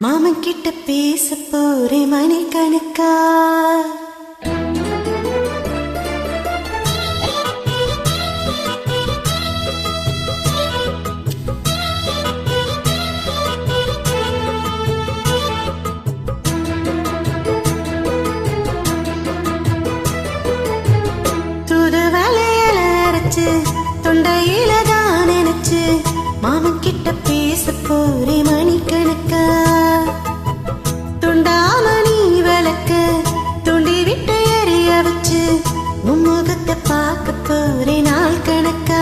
மாமன் கிட்ட பேச போறே மணி கணக்கா? தொண்டையில தான் நினைச்சு மாமன் கிட்ட பேச போறே மணி பார்க்க போறே நாள் கணக்கா?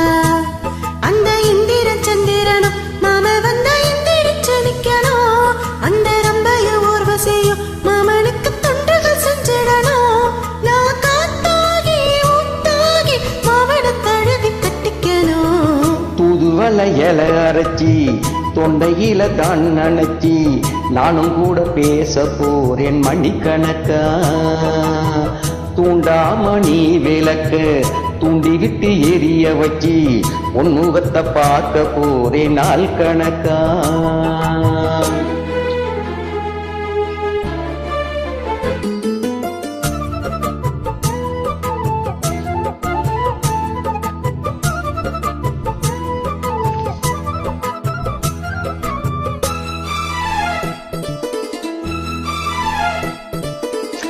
அந்த இந்திர சந்திரனும் மாம வந்த இந்திரிச்சு நிக்கணும் அந்த ரம்பைய ஊர்வசியும் மாமனுக்கு தொண்டுகள் செஞ்சிடணும் நான் காத்தாகி ஊத்தாகி மாமனை தழுவி கட்டிக்கணும் தூதுவலை இல அரைச்சி தொண்டையில தான் நினைச்சி நானும் கூட பேச போறேன் மணிக்கணக்கா? தூண்டாமணி விளக்கு தூண்டிகிட்டு எரிய வச்சு உன்முகத்தை பார்க்க போதே நாள் கணக்கா.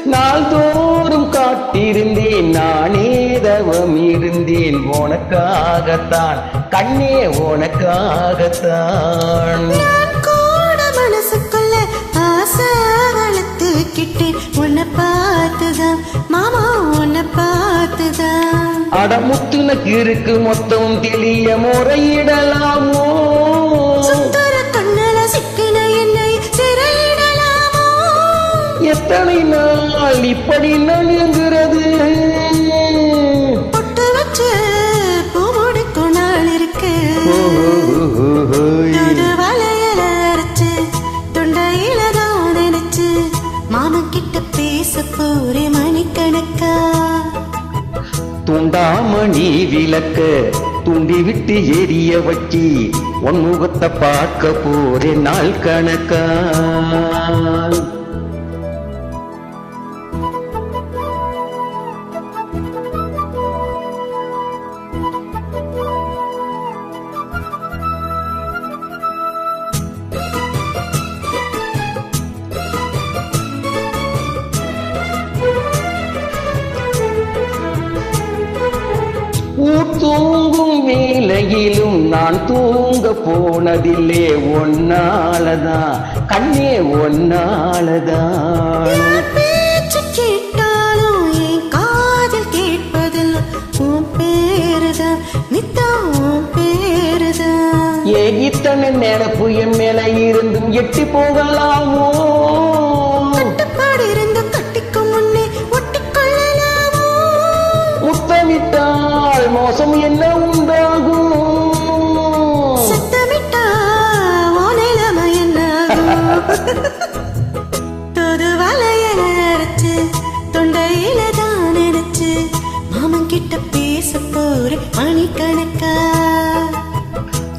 நாள்தோறும் காட்டிருந்தேன் நானே தவம் இருந்தேன். உனக்காகத்தான் கண்ணே உனக்காகத்தான். நான் கூட மனசுக்குள்ள ஆசை வளர்த்துக்கிட்டு உன்னை பார்த்துதான் மாமா உன்னை பார்த்துதான். அடமுத்துனக்கு இருக்கு மொத்தம் தெளிய முறையிடலாமோ? எத்தனை நாள் இப்படி நழுங்குறது கிட்ட பேச போறே மணிக்கணக்கா? துண்டாமணி விளக்க துண்டி விட்டு எரிய வச்சி உன் முகத்தை பார்க்க போறே நாள் கணக்கா? ஊர் தூங்கும் வேலையிலும் நான் தூங்க போனதில்லே ஒன்னாலதான் கண்ணே ஒன்னாலதான் கேட்டாலும் என் காதில் கேட்பதெல்லாம் உன் பேருதான் நித்தம் உன் பேருதான் ஏ இத்தனை நினப்பு என் மேல இருந்தும் எட்டி போகலாமோ? பேச போறேன் மணிக்கணக்கா?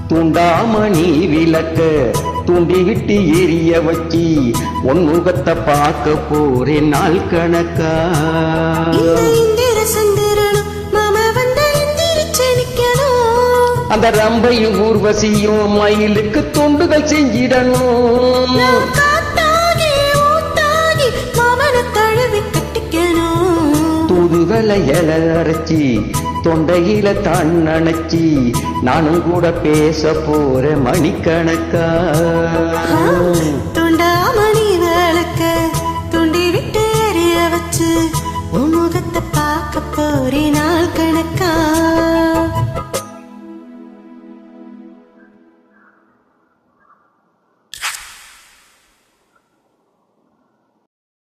துண்டாமணி விளக்க தூண்டி விட்டு எரிய வச்சு உன் முகத்தை பார்க்க போறேன் நாள் கணக்கா? அந்த ரம்பையும் ஊர்வசியும் மயிலுக்கு தொண்டுகள் செஞ்சிடணும். இல அரைச்சி தொண்டையில தான் நினைச்சி நானும் கூட பேச போற மணிக்கணக்கா. துண்டாமணி விளக்க துண்டி விட்டு எரிய வச்சு உன் முகத்தை பார்க்க போறேன்?